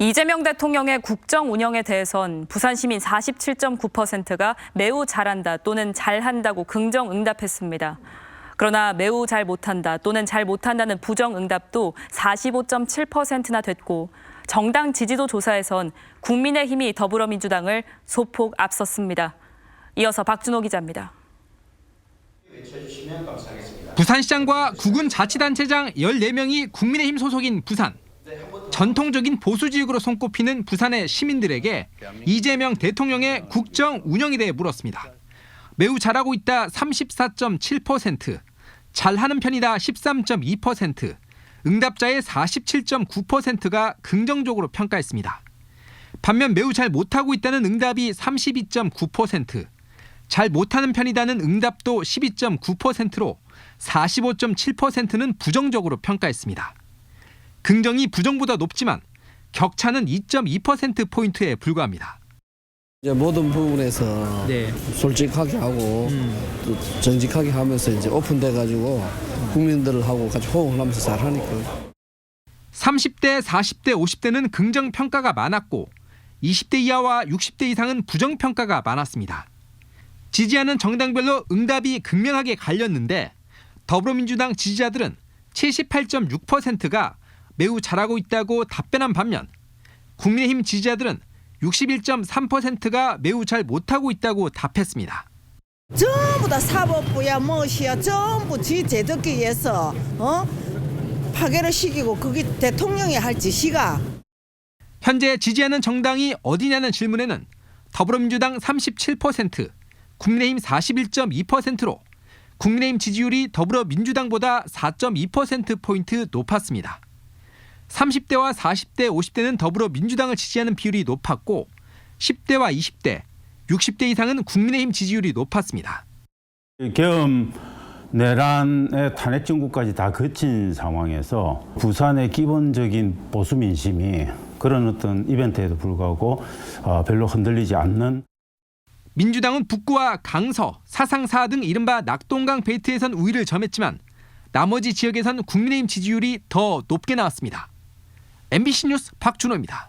이재명 대통령의 국정 운영에 대해선 부산 시민 47.9%가 매우 잘한다 또는 잘한다고 긍정 응답했습니다. 그러나 매우 잘 못한다 또는 잘 못한다는 부정 응답도 45.7%나 됐고 정당 지지도 조사에선 국민의힘이 더불어민주당을 소폭 앞섰습니다. 이어서 박준호 기자입니다. 부산시장과 구군 자치단체장 14명이 국민의힘 소속인 부산. 전통적인 보수 지역으로 손꼽히는 부산의 시민들에게 이재명 대통령의 국정 운영에 대해 물었습니다. 매우 잘하고 있다 34.7%, 잘하는 편이다 13.2%, 응답자의 47.9%가 긍정적으로 평가했습니다. 반면 매우 잘 못하고 있다는 응답이 32.9%, 잘 못하는 편이다는 응답도 12.9%로 45.7%는 부정적으로 평가했습니다. 긍정이 부정보다 높지만 격차는 2.2% 포인트에 불과합니다. 이제 모든 부분에서 네. 솔직하게 하고 또 정직하게 하면서 이제 오픈돼 가지고 국민들하고 같이 호응을 하면서 잘 하니까 30대, 40대, 50대는 긍정 평가가 많았고 20대 이하와 60대 이상은 부정 평가가 많았습니다. 지지하는 정당별로 응답이 극명하게 갈렸는데 더불어민주당 지지자들은 78.6%가 매우 잘하고 있다고 답변한 반면 국민의힘 지지자들은 61.3%가 매우 잘 못하고 있다고 답했습니다. 전부 다 사법부야 무엇이야 전부 지 제도기에서 어 파괴를 시키고 그게 대통령이 할 짓이가 현재 지지하는 정당이 어디냐는 질문에는 더불어민주당 37%, 국민의힘 41.2%로 국민의힘 지지율이 더불어민주당보다 4.2%포인트 높았습니다. 30대와 40대, 50대는 더불어민주당을 지지하는 비율이 높았고 10대와 20대, 60대 이상은 국민의힘 지지율이 높았습니다. 계엄 내란의 탄핵 정국까지 다 거친 상황에서 부산의 기본적인 보수 민심이 그런 어떤 이벤트에도 불구하고 어, 별로 흔들리지 않는 민주당은 북구와 강서, 사상사 등 이른바 낙동강 벨트에선 우위를 점했지만 나머지 지역에선 국민의힘 지지율이 더 높게 나왔습니다. MBC 뉴스 박준호입니다.